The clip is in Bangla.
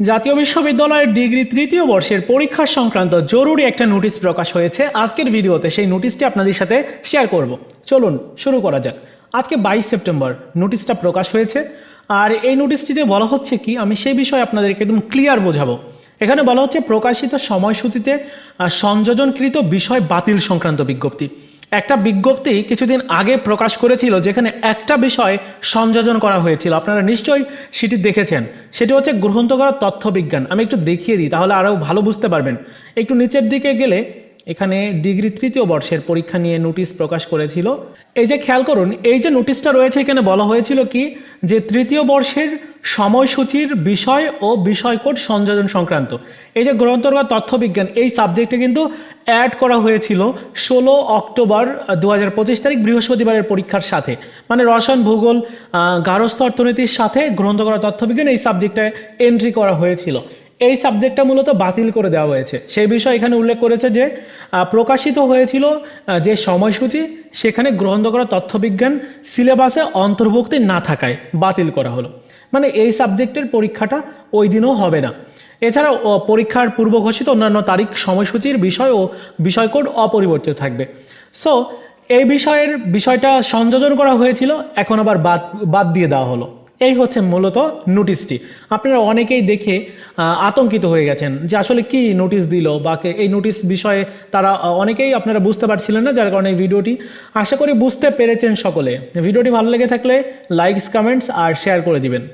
জাতীয় বিশ্ববিদ্যালয়ের ডিগ্রি তৃতীয় বর্ষের পরীক্ষা সংক্রান্ত জরুরি একটা নোটিশ প্রকাশ হয়েছে। আজকের ভিডিওতে সেই নোটিশটি আপনাদের সাথে শেয়ার করব। চলুন, শুরু করা যাক। আজকে বাইশ সেপ্টেম্বর, নোটিশটা প্রকাশ হয়েছে। আর এই নোটিশটিতে বলা হচ্ছে কি, আমি সেই বিষয়ে আপনাদেরকে একদম ক্লিয়ার বোঝাবো। এখানে বলা হচ্ছে প্রকাশিত সময়সূচিতে সংযোজনকৃত বিষয় বাতিল সংক্রান্ত বিজ্ঞপ্তি। একটা বিজ্ঞপ্তি কিছুদিন আগে প্রকাশ করেছিল যেখানে একটা বিষয় সংযোজন করা হয়েছিল। আপনারা নিশ্চয়ই সেটি দেখেছেন। সেটি হচ্ছে গ্রহণ তথ্য বিজ্ঞান আমি একটু দেখিয়ে দিই, তাহলে আরও ভালো বুঝতে পারবেন। একটু নিচের দিকে গেলে এখানে ডিগ্রি তৃতীয় বর্ষের পরীক্ষা নিয়ে নোটিশ প্রকাশ করেছিল। এই যে খেয়াল করুন এই যে নোটিশটা রয়েছে এখানে বলা হয়েছিল কি যে তৃতীয় বর্ষের সময়সূচির বিষয় ও বিষয়কোড সংযোজন সংক্রান্ত। এই যে গ্রন্থর্গত তথ্যবিজ্ঞান এই সাবজেক্টে কিন্তু অ্যাড করা হয়েছিল ষোলো অক্টোবর দু হাজার পঁচিশ তারিখ বৃহস্পতিবারের পরীক্ষার সাথে। মানে রসায়ন ভূগোল আহ, গার্হস্থ্য অর্থনীতির সাথে গ্রন্থকরা তথ্যবিজ্ঞান এই সাবজেক্টে এন্ট্রি করা হয়েছিল। এই সাবজেক্টটা মূলত বাতিল করে দেওয়া হয়েছে। সেই বিষয়ে এখানে উল্লেখ করেছে যে প্রকাশিত হয়েছিল যে সময়সূচি, সেখানে গ্রহণ করা তথ্যবিজ্ঞান সিলেবাসে অন্তর্ভুক্তি না থাকায় বাতিল করা হলো। মানে এই সাবজেক্টের পরীক্ষাটা ওই দিনও হবে না। এছাড়াও পরীক্ষার পূর্ব ঘোষিত অন্যান্য তারিখ, সময়সূচির বিষয় ও বিষয়কোড অপরিবর্তিত থাকবে। সো এই বিষয়ের, বিষয়টা সংযোজন করা হয়েছিল, এখন আবার বাদ বাদ দিয়ে দেওয়া হলো। এই হচ্ছে মূলত নোটিশটি। আপনারা অনেকেই দেখে আতঙ্কিত হয়ে গেছেন যে আসলে কি নোটিশ দিল বা এই নোটিশ বিষয়ে তারা অনেকেই আপনারা বুঝতে পারছিলেন না যার কারণে ভিডিওটি। আশা করি বুঝতে পেরেছেন সকলে। ভিডিওটি ভালো লেগে থাকলে লাইকস কমেন্টস আর শেয়ার করে দিবেন।